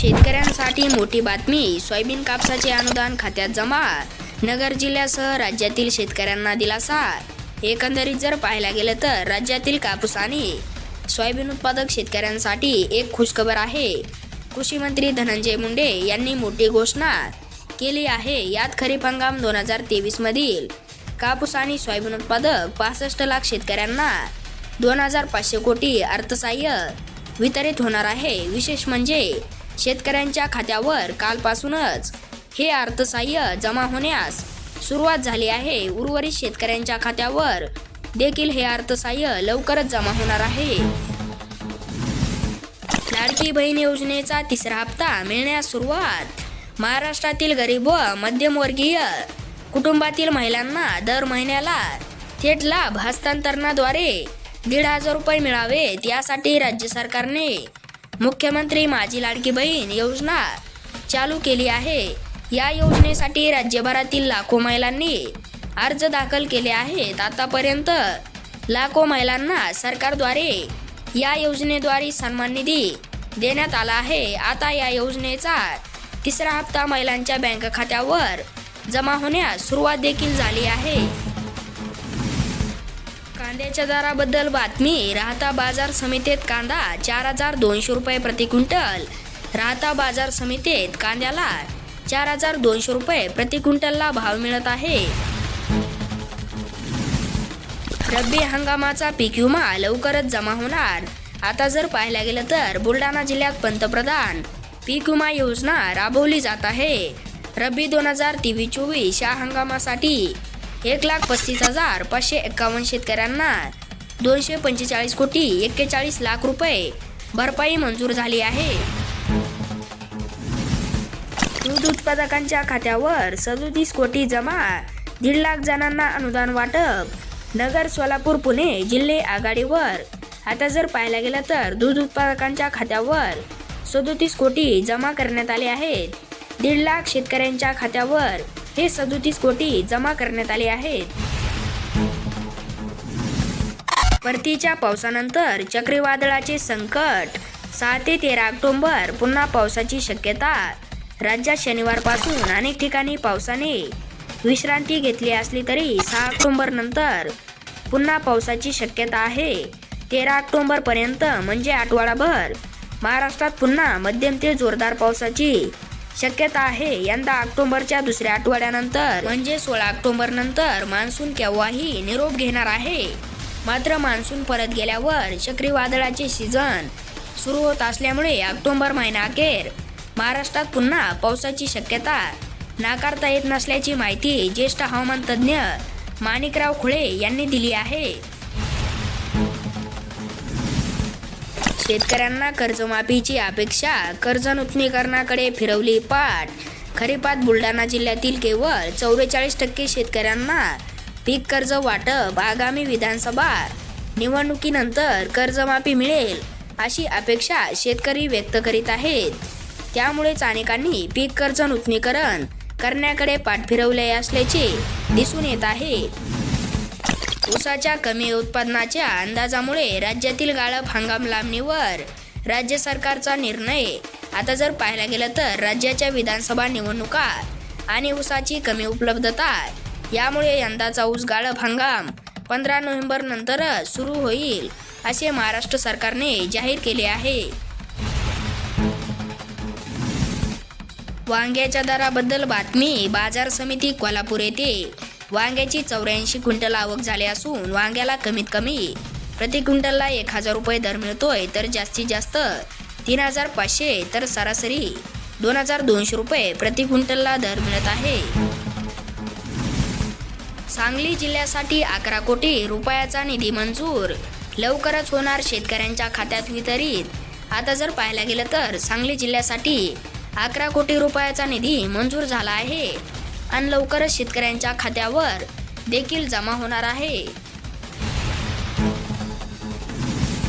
शेतकऱ्यांसाठी मोठी बातमी सोयाबीन कापसाचे अनुदान खात्यात जमा नगर जिल्ह्यासह राज्यातील शेतकऱ्यांना दिलासा. एकंदरीत जर पाहायला गेलं तर राज्यातील कापूस आणि सोयाबीन उत्पादक शेतकऱ्यांसाठी एक खुशखबर आहे. कृषी मंत्री धनंजय मुंडे यांनी मोठी घोषणा केली आहे. यात खरीप हंगाम दोन हजार तेवीस मधील कापूस आणि सोयाबीन उत्पादक पासष्ट लाख शेतकऱ्यांना दोन हजार पाचशे कोटी अर्थसहाय्य वितरित होणार आहे. विशेष म्हणजे शेतकऱ्यांच्या खात्यावर कालपासूनच हे अर्थसहाय्य जमा होण्यास सुरुवात झाली आहे. उर्वरित शेतकऱ्यांच्या खात्यावर देखील हे अर्थसहाय्य लवकरच जमा होणार आहे. लाडकी बहीण योजनेचा तिसरा हप्ता मिळण्यास सुरुवात. महाराष्ट्रातील गरीब व मध्यमवर्गीय कुटुंबातील महिलांना दर महिन्याला थेट लाभ हस्तांतरणाद्वारे दीड हजार रुपये मिळावेत यासाठी राज्य सरकारने मुख्यमंत्री माझी लाडकी बहीण योजना चालू केली आहे. या योजनेसाठी राज्यभरातील लाखो महिलांनी अर्ज दाखल केले आहेत. आतापर्यंत लाखो महिलांना सरकारद्वारे या योजनेद्वारे सन्मान निधी देण्यात आला आहे. आता या योजनेचा तिसरा हप्ता महिलांच्या बँक खात्यावर जमा होण्यास सुरुवात देखील झाली आहे. कांद्याच्या दराबद्दल बातमी. राहता बाजार समितीत कांदा चार हजार दोनशे रुपये प्रति क्विंटल. राहता बाजार समितीत कांद्याला चार हजार दोनशे रुपये प्रति क्विंटलला भाव मिळत आहे. रब्बी हंगामाचा पीक विमा लवकरच जमा होणार. आता जर पाहायला गेलं तर बुलढाणा जिल्ह्यात पंतप्रधान पीक विमा योजना राबवली जात आहे. रब्बी दोन हजार तेवीस चोवीस या हंगामासाठी एक लाख पस्तीस हजार पाचशे एक्कावन्न शेतकऱ्यांना दोनशे पंचेचाळीस कोटी एक्केचाळीस लाख रुपये भरपाई मंजूर झाली आहे. दूध उत्पादकांच्या खात्यावर सदोतीस कोटी जमा दीड लाख जणांना अनुदान वाटप. नगर सोलापूर पुणे जिल्हे आघाडीवर. आता जर पाहायला गेलं तर दूध उत्पादकांच्या खात्यावर सदोतीस कोटी जमा करण्यात आले आहेत. दीड लाख शेतकऱ्यांच्या खात्यावर हे सदोतीस कोटी जमा करण्यात आले आहेत. परतीच्या पावसानंतर चक्रीवादळाचे संकट. सहा ते तेरा ऑक्टोंबर पुन्हा पावसाची शक्यता. राज्यात शनिवारपासून अनेक ठिकाणी पावसाने विश्रांती घेतली असली तरी सहा ऑक्टोंबर नंतर पुन्हा पावसाची शक्यता आहे. तेरा ऑक्टोबर पर्यंत म्हणजे आठवडाभर. महाराष्ट्रात पुन्हा मध्यम ते जोरदार पावसाची शक्यता आहे. यंदा ऑक्टोबरच्या दुसऱ्या आठवड्यानंतर म्हणजे सोळा ऑक्टोबर नंतर मान्सून केव्हाही निरोप घेणार आहे. मात्र मान्सून परत गेल्यावर चक्रीवादळाचे सीझन सुरू होत असल्यामुळे ऑक्टोबर महिना अखेर. महाराष्ट्रात पुन्हा पावसाची शक्यता नाकारता येत नसल्याची माहिती ज्येष्ठ हवामान तज्ज्ञ माणिकराव खुळे यांनी दिली आहे. शेतकऱ्यांना कर्जमाफीची अपेक्षा कर्ज नूतनीकरणाकडे फिरवली पाठ. खरीपात बुलढाणा जिल्ह्यातील केवळ चौवेचाळीस टक्के शेतकऱ्यांना पीक कर्ज वाटप आगामी विधानसभा निवडणुकीनंतर कर्जमाफी मिळेल अशी अपेक्षा शेतकरी व्यक्त करीत आहेत. त्यामुळेच अनेकांनी पीक कर्ज नूतनीकरण करण्याकडे पाठ फिरवले असल्याचे दिसून येत आहे. ऊसाच्या कमी उत्पादनाच्या अंदाजामुळे राज्यातील गाळप हंगाम लांबणीवर राज्य सरकारचा निर्णय. आता जर पाहायला गेलं तर राज्याच्या विधानसभा निवडणुका आणि ऊसाची कमी उपलब्धता यामुळे यंदाचा ऊस गाळप हंगाम पंधरा नोव्हेंबर नंतरच सुरू होईल असे महाराष्ट्र सरकारने जाहीर केले आहे. वांग्याच्या दराबद्दल बातमी बाजार समिती कोल्हापूर येथे. वांग्याची चौऱ्याऐंशी क्विंटल आवक झाली असून वांग्याला कमीत कमी प्रति क्विंटलला एक हजार रुपये दर मिळतोय तर जास्तीत जास्त तीन हजार पाचशे तर सरासरी दोन हजार दोनशे रुपये प्रति क्विंटलला दर मिळत आहे. सांगली जिल्ह्यासाठी अकरा कोटी रुपयाचा निधी मंजूर. लवकरच होणार शेतकऱ्यांच्या खात्यात वितरित. आता जर पाहायला गेलं तर सांगली जिल्ह्यासाठी अकरा कोटी रुपयाचा निधी मंजूर झाला आहे. आणि लवकरच शेतकऱ्यांच्या खात्यावर देखील जमा होणार आहे.